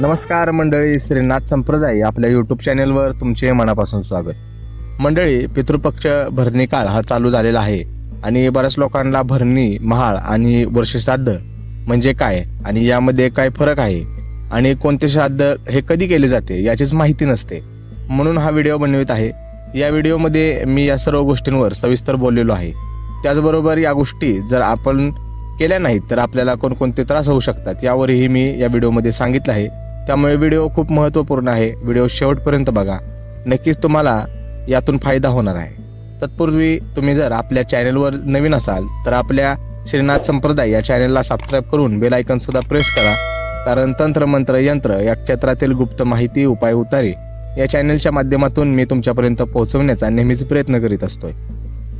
नमस्कार मंडळी श्रीनाथ संप्रदाय आपल्या यूट्यूब चॅनेलवर तुमचे मनापासून स्वागत. मंडळी पितृपक्ष भरणी काळ हा चालू झालेला आहे आणि बऱ्याच लोकांना भरणी महाळ आणि वर्षश्राद्ध म्हणजे काय आणि यामध्ये काय फरक आहे आणि कोणते श्राद्ध हे कधी केले जाते याचीच माहिती नसते. म्हणून हा व्हिडिओ बनवित आहे. या व्हिडिओमध्ये मी या सर्व गोष्टींवर सविस्तर बोललेलो आहे. त्याचबरोबर या गोष्टी जर आपण केल्या नाहीत तर आपल्याला कोणकोणते त्रास होऊ शकतात यावरही मी या व्हिडिओमध्ये सांगितलं आहे. त्यामुळे व्हिडिओ खूप महत्त्वपूर्ण आहे. व्हिडिओ शेवटपर्यंत बघा. नक्कीच तुम्हाला यातून फायदा होणार आहे. तत्पूर्वी तुम्ही जर आपल्या चॅनेलवर नवीन असाल तर आपल्या श्रीनाथ संप्रदाय या चॅनेलला सबस्क्राईब करून बेल आयकन सुद्धा प्रेस करा. कारण तंत्र मंत्र यंत्र या क्षेत्रातील गुप्त माहिती उपाय उतारे या चॅनेलच्या माध्यमातून मी तुमच्यापर्यंत पोहोचवण्याचा नेहमीच प्रयत्न करीत असतोय.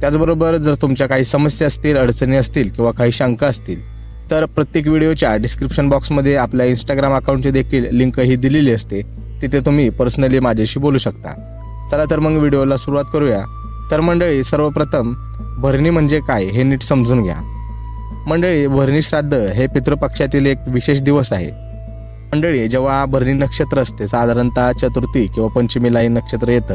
त्याचबरोबर जर तुमच्या काही समस्या असतील अडचणी असतील किंवा काही शंका असतील तर प्रत्येक व्हिडिओच्या डिस्क्रिप्शन बॉक्समध्ये आपल्या इंस्टाग्राम अकाउंटची देखील लिंक ही दिलेली असते. तिथे तुम्ही पर्सनली माझ्याशी बोलू शकता. चला तर मग व्हिडिओला सुरुवात करूया. तर मंडळी सर्वप्रथम भरणी म्हणजे काय हे नीट समजून घ्या. मंडळी भरणी श्राद्ध हे पितृपक्षातील एक विशेष दिवस आहे. मंडळी जेव्हा भरणी नक्षत्र असते साधारणतः चतुर्थी किंवा पंचमीला हे नक्षत्र येतं.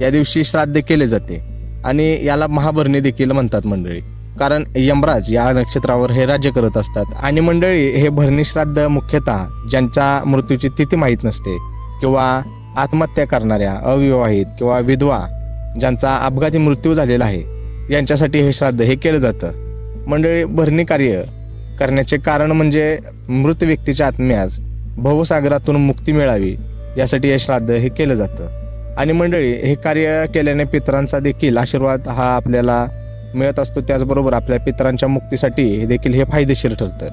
या दिवशी श्राद्ध केले जाते. आणि याला महाभरणी देखील म्हणतात मंडळी. कारण यमराज या नक्षत्रावर हे राज्य करत असतात. आणि मंडळी हे भरणी श्राद्ध मुख्यतः ज्यांच्या मृत्यूची तिथी माहीत नसते किंवा आत्महत्या करणाऱ्या अविवाहित किंवा विधवा ज्यांचा अपघाती मृत्यू झालेला आहे यांच्यासाठी हे श्राद्ध हे केलं जातं. मंडळी भरणी कार्य करण्याचे कारण म्हणजे मृत व्यक्तीच्या आत्म्यास भवसागरातून मुक्ती मिळावी यासाठी हे श्राद्ध हे केलं जातं. आणि मंडळी हे कार्य केल्याने पितरांचा देखील आशीर्वाद हा आपल्याला मिळत असतो त्याचबरोबर आपल्या पितरांच्या मुक्तीसाठी हे देखील हे फायदेशीर ठरतं.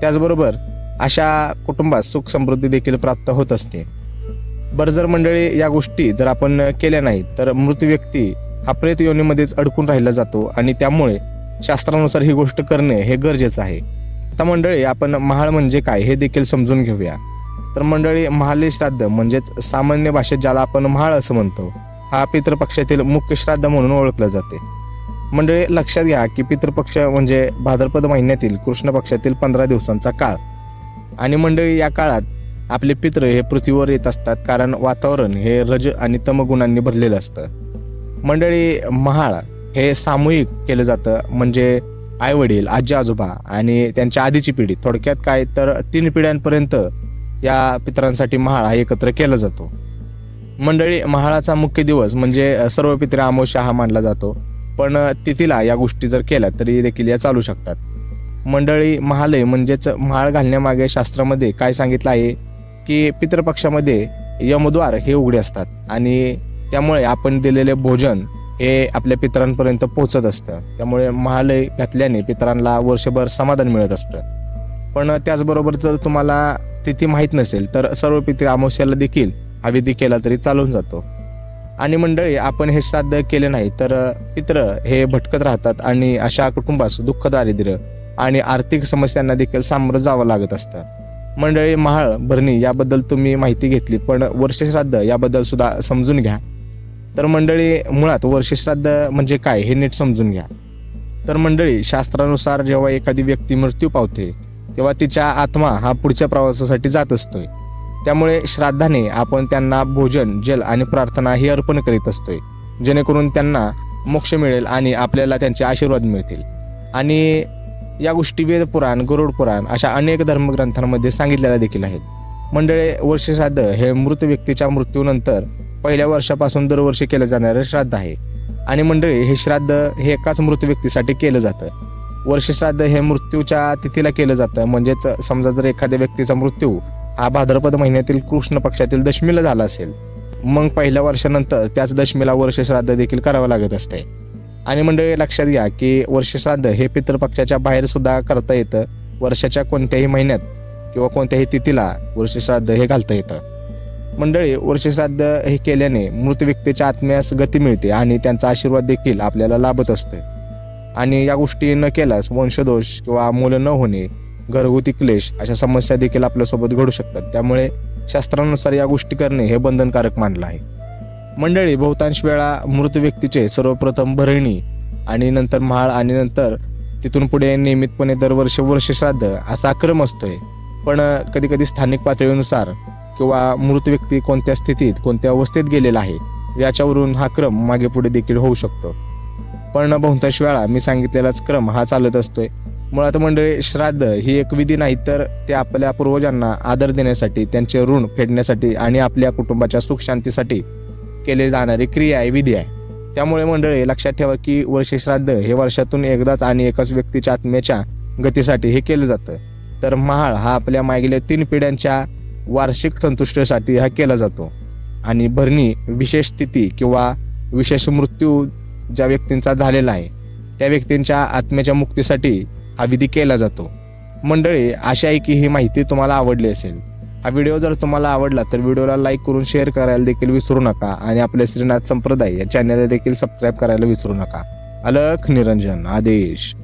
त्याचबरोबर अशा कुटुंबात सुख समृद्धी देखील प्राप्त होत असते. बरं जर मंडळी या गोष्टी जर आपण केल्या नाहीत तर मृत व्यक्ती हा प्रेत योनीमध्येच अडकून राहिला जातो आणि त्यामुळे शास्त्रानुसार ही गोष्ट करणे हे गरजेचं आहे. आता मंडळी आपण महाळ म्हणजे काय हे देखील समजून घेऊया. तर मंडळी महाले श्राद्ध म्हणजेच सामान्य भाषेत ज्याला आपण महाळ असं म्हणतो हा पितृपक्षातील मुख्य श्राद्ध म्हणून ओळखलं जाते. मंडळी लक्षात घ्या की पितृपक्ष म्हणजे भाद्रपद महिन्यातील कृष्ण पक्षातील पंधरा दिवसांचा काळ. आणि मंडळी या काळात आपले पित्र हे पृथ्वीवर येत असतात कारण वातावरण हे रज आणि तमगुणांनी भरलेलं असतं. मंडळी महाळ हे सामूहिक केलं जातं. म्हणजे आईवडील आजी आजोबा आणि त्यांच्या आधीची पिढी. थोडक्यात काय तर तीन पिढ्यांपर्यंत या पितरांसाठी महाळ हा एकत्र केला जातो. मंडळी महाळाचा मुख्य दिवस म्हणजे सर्व पित्र अमावस्या हा मानला जातो. पण तिथीला या गोष्टी जर केल्या तरी देखील या चालू शकतात. मंडळी महालय म्हणजेच महाळ घालण्यामागे शास्त्रामध्ये काय सांगितलं आहे? की पितृपक्षामध्ये यमद्वार हे उघडे असतात आणि त्यामुळे आपण दिलेले भोजन हे आपल्या पितरांपर्यंत पोहोचत असतं. त्यामुळे महालय घातल्याने पितरांना वर्षभर समाधान मिळत असतं. पण त्याचबरोबर जर तुम्हाला तिथी माहीत नसेल तर सर्व पितृ अमावस्याला देखील हा विधी केला तरी चालून जातो. आणि मंडळी आपण हे श्राद्ध केले नाही तर पित्र हे भटकत राहतात आणि अशा कुटुंबास दुःख दारिद्र्य आणि आर्थिक समस्यांना देखील सामोरं जावं लागत असतं. मंडळी महाळ भरणी याबद्दल तुम्ही माहिती घेतली पण वर्षश्राद्ध याबद्दल सुद्धा समजून घ्या. तर मंडळी मुळात वर्षश्राद्ध म्हणजे काय हे नीट समजून घ्या. तर मंडळी शास्त्रानुसार जेव्हा एखादी व्यक्ती मृत्यू पावते तेव्हा तिच्या आत्मा हा पुढच्या प्रवासासाठी जात असतोय. त्यामुळे श्राद्धाने आपण त्यांना भोजन जल आणि प्रार्थना ही अर्पण करीत असतोय. जेणेकरून त्यांना मोक्ष मिळेल आणि आपल्याला त्यांचे आशीर्वाद मिळतील. आणि या गोष्टी वेद पुराण गरुड पुराण अशा अनेक धर्मग्रंथांमध्ये सांगितलेल्या देखील आहेत. मंडळे वर्षश्राद्ध हे मृत व्यक्तीच्या मृत्यूनंतर पहिल्या वर्षापासून दरवर्षी केलं जाणारं श्राद्ध आहे. आणि मंडळी हे श्राद्ध हे एकाच मृत व्यक्तीसाठी केलं जातं. वर्षश्राद्ध हे मृत्यूच्या तिथीला केलं जातं. म्हणजेच समजा जर एखाद्या व्यक्तीचा मृत्यू हा भाद्रपद महिन्यातील कृष्ण पक्षातील दशमीला झाला असेल. मग पहिल्या वर्षानंतर त्याच दशमीला वर्षश्राद्ध देखील करावं लागत असते. आणि मंडळी लक्षात घ्या की वर्षश्राद्ध हे पितृपक्षाच्या बाहेर सुद्धा करता येतं. वर्षाच्या कोणत्याही महिन्यात किंवा कोणत्याही तिथीला वर्षश्राद्ध हे घालता येतं. मंडळी वर्षश्राद्ध हे केल्याने मृत व्यक्तीच्या आत्म्यास गती मिळते आणि त्यांचा आशीर्वाद देखील आपल्याला लाभत असतो आणि या गोष्टी न केल्यास वंशदोष किंवा मूल न होणे घरगुती क्लेश अशा समस्या देखील आपल्यासोबत घडू शकतात. त्यामुळे शास्त्रानुसार या गोष्टी करणे हे बंधनकारक मानलं आहे. मंडळी बहुतांश वेळा मृत व्यक्तीचे सर्वप्रथम भरणी आणि नंतर महाळ आणि नंतर तिथून पुढे नियमितपणे दरवर्षी वर्षश्राद्ध असा क्रम असतोय. पण कधी कधी स्थानिक पातळीनुसार किंवा मृत व्यक्ती कोणत्या स्थितीत कोणत्या अवस्थेत गेलेला आहे याच्यावरून हा क्रम मागे पुढे देखील होऊ शकतो. पण बहुतांश वेळा मी सांगितलेलाच क्रम हा चालत असतोय. मुळात मंडळी श्राद्ध ही एक विधी नाही तर ते आपल्या पूर्वजांना आदर देण्यासाठी त्यांचे ऋण फेडण्यासाठी आणि आपल्या कुटुंबाच्या सुख शांतीसाठी केले जाणारी क्रिया आहे विधी आहे. त्यामुळे मंडळी लक्षात ठेवा की वर्षश्राद्ध हे वर्षातून एकदाच आणि एकाच व्यक्तीच्या आत्म्याच्या गतीसाठी हे केलं जातं. तर महाळ हा आपल्या मागील तीन पिढ्यांच्या वार्षिक संतुष्टीसाठी हा केला जातो. आणि भरणी विशेष स्थिती किंवा विशेष मृत्यू ज्या व्यक्तींचा झालेला आहे त्या व्यक्तींच्या आत्म्याच्या मुक्तीसाठी हा विधी केला जातो. मंडळी आशा आहे की ही माहिती तुम्हाला आवडली असेल. हा व्हिडिओ जर तुम्हाला आवडला तर व्हिडिओला लाईक करून शेअर करायला देखील विसरू नका आणि आपल्या श्रीनाथ संप्रदाय या चॅनलला देखील सबस्क्राईब करायला विसरू नका. अलख निरंजन आदेश.